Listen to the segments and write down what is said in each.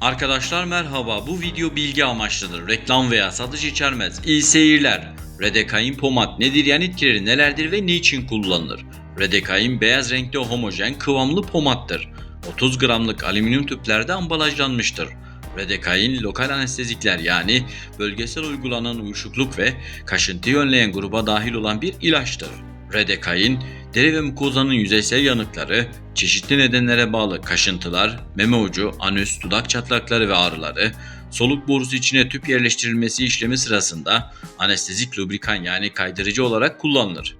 Arkadaşlar merhaba. Bu video bilgi amaçlıdır. Reklam veya satış içermez. İyi seyirler. Redekain pomat nedir? Yan etkileri nelerdir ve niçin kullanılır? Redekain beyaz renkte homojen kıvamlı pomattır. 30 gramlık alüminyum tüplerde ambalajlanmıştır. Redekain lokal anestezikler yani bölgesel uygulanan uyuşukluk ve kaşıntıyı önleyen gruba dahil olan bir ilaçtır. Redekain, deri ve mukozanın yüzeysel yanıkları, çeşitli nedenlere bağlı kaşıntılar, meme ucu, anüs, dudak çatlakları ve ağrıları, soluk borusu içine tüp yerleştirilmesi işlemi sırasında anestezik lubrikan yani kaydırıcı olarak kullanılır.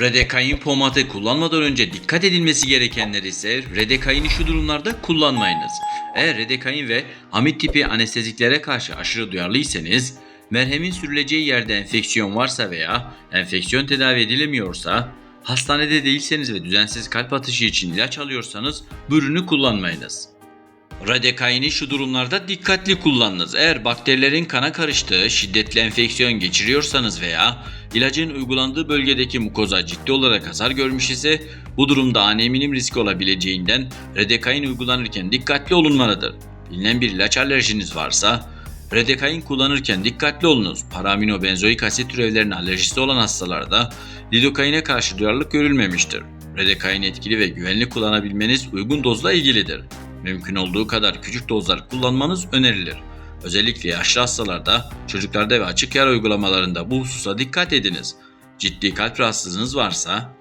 Redekain pomatı kullanmadan önce dikkat edilmesi gerekenler ise redekaini şu durumlarda kullanmayınız. Eğer redekain ve amit tipi anesteziklere karşı aşırı duyarlıysanız, merhemin sürüleceği yerde enfeksiyon varsa veya enfeksiyon tedavi edilemiyorsa, hastanede değilseniz ve düzensiz kalp atışı için ilaç alıyorsanız bu ürünü kullanmayınız. Radekaini şu durumlarda dikkatli kullanınız. Eğer bakterilerin kana karıştığı şiddetli enfeksiyon geçiriyorsanız veya ilacın uygulandığı bölgedeki mukoza ciddi olarak hasar görmüş ise bu durumda ani eminim riski olabileceğinden Redekain uygulanırken dikkatli olunmalıdır. Bilinen bir ilaç alerjiniz varsa Redekain kullanırken dikkatli olunuz. Paraminobenzoik asit türevlerine alerjisi olan hastalarda lidokaine karşı duyarlılık görülmemiştir. Redekain etkili ve güvenli kullanabilmeniz uygun dozla ilgilidir. Mümkün olduğu kadar küçük dozlar kullanmanız önerilir. Özellikle yaşlı hastalarda, çocuklarda ve açık yara uygulamalarında bu hususa dikkat ediniz. Ciddi kalp rahatsızlığınız varsa,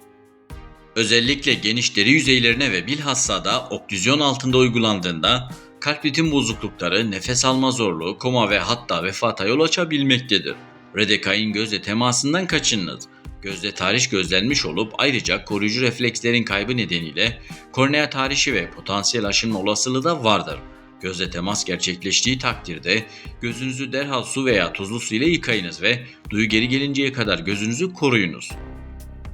özellikle geniş deri yüzeylerine ve bilhassa da oklüzyon altında uygulandığında kalp ritim bozuklukları, nefes alma zorluğu, koma ve hatta vefata yol açabilmektedir. Redekain gözle temasından kaçınınız. Gözde tahriş gözlenmiş olup ayrıca koruyucu reflekslerin kaybı nedeniyle kornea tahrişi ve potansiyel aşınma olasılığı da vardır. Gözle temas gerçekleştiği takdirde gözünüzü derhal su veya tuzlu su ile yıkayınız ve duyu geri gelinceye kadar gözünüzü koruyunuz.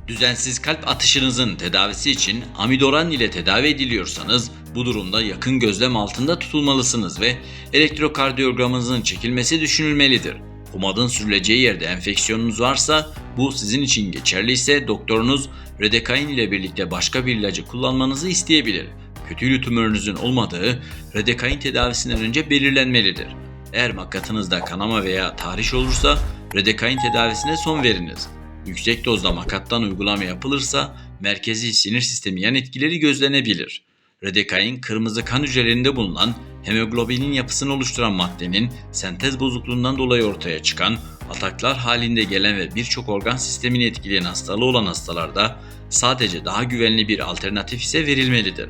Düzensiz kalp atışınızın tedavisi için amidoran ile tedavi ediliyorsanız bu durumda yakın gözlem altında tutulmalısınız ve elektrokardiyogramınızın çekilmesi düşünülmelidir. Pomadın sürüleceği yerde enfeksiyonunuz varsa bu sizin için geçerliyse doktorunuz redekain ile birlikte başka bir ilacı kullanmanızı isteyebilir. Kötü tümörünüzün olmadığı redekain tedavisinden önce belirlenmelidir. Eğer makatınızda kanama veya tahriş olursa redekain tedavisine son veriniz. Yüksek dozda makattan uygulama yapılırsa merkezi sinir sistemi yan etkileri gözlenebilir. Redekain kırmızı kan hücrelerinde bulunan hemoglobinin yapısını oluşturan maddenin sentez bozukluğundan dolayı ortaya çıkan ataklar halinde gelen ve birçok organ sistemini etkileyen hastalığı olan hastalarda sadece daha güvenli bir alternatif ise verilmelidir.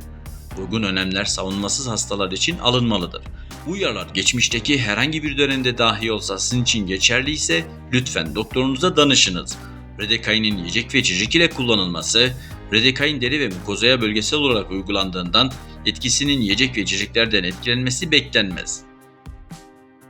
Uygun önlemler savunmasız hastalar için alınmalıdır. Bu uyarılar geçmişteki herhangi bir dönemde dahi olsa sizin için geçerli ise lütfen doktorunuza danışınız. Redekainin yiyecek ve içecek ile kullanılması, Redekain deri ve mukozaya bölgesel olarak uygulandığından etkisinin yiyecek ve içeceklerden etkilenmesi beklenmez.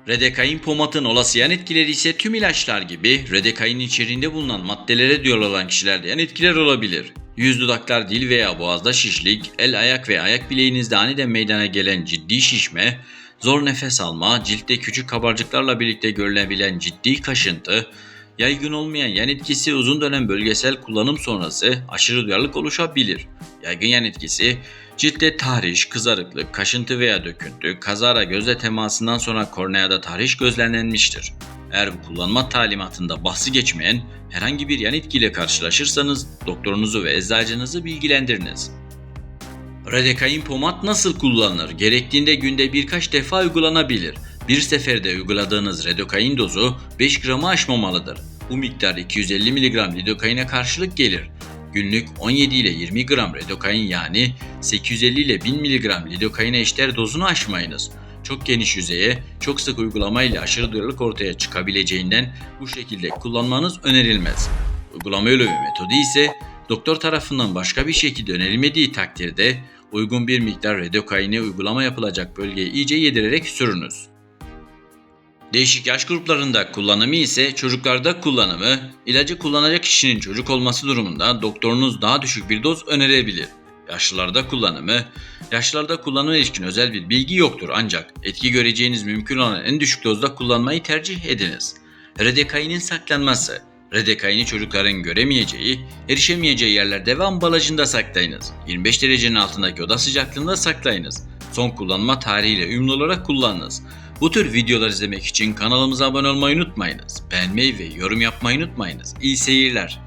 Redekain pomatın olası yan etkileri ise tüm ilaçlar gibi Redekain içeriğinde bulunan maddelere diyor olan kişilerde yan etkiler olabilir. Yüz dudaklar, dil veya boğazda şişlik, el ayak ve ayak bileğinizde aniden meydana gelen ciddi şişme, zor nefes alma, ciltte küçük kabarcıklarla birlikte görülebilen ciddi kaşıntı, yaygın olmayan yan etkisi uzun dönem bölgesel kullanım sonrası aşırı duyarlılık oluşabilir. Yaygın yan etkisi ciltte tahriş, kızarıklık, kaşıntı veya döküntü, kazara gözle temasından sonra korneada tahriş gözlenmiştir. Eğer bu kullanma talimatında bahsi geçmeyen herhangi bir yan etkiyle karşılaşırsanız doktorunuzu ve eczacınızı bilgilendiriniz. Redekain pomat nasıl kullanılır? Gerektiğinde günde birkaç defa uygulanabilir. Bir seferde uyguladığınız redokain dozu 5 gramı aşmamalıdır. Bu miktar 250 mg lidokaine karşılık gelir. Günlük 17 ile 20 gram redokain yani 850 ile 1000 mg lidokaine eşdeğer dozunu aşmayınız. Çok geniş yüzeye, çok sık uygulama ile aşırı duyarlılık ortaya çıkabileceğinden bu şekilde kullanmanız önerilmez. Uygulama yolu ve metodu ise doktor tarafından başka bir şekilde önerilmediği takdirde uygun bir miktar redokaini uygulama yapılacak bölgeye iyice yedirerek sürünüz. Değişik yaş gruplarında kullanımı ise çocuklarda kullanımı, ilacı kullanacak kişinin çocuk olması durumunda doktorunuz daha düşük bir doz önerebilir. Yaşlılarda kullanımı, yaşlılarda kullanıma ilişkin özel bir bilgi yoktur ancak etki göreceğiniz mümkün olan en düşük dozda kullanmayı tercih ediniz. Redekainin saklanması, Redekaini çocukların göremeyeceği, erişemeyeceği yerlerde ve ambalajında saklayınız. 25 derecenin altındaki oda sıcaklığında saklayınız. son kullanma tarihiyle uyumlu olarak kullanınız. Bu tür videolar izlemek için kanalımıza abone olmayı unutmayınız. Beğenmeyi ve yorum yapmayı unutmayınız. İyi seyirler.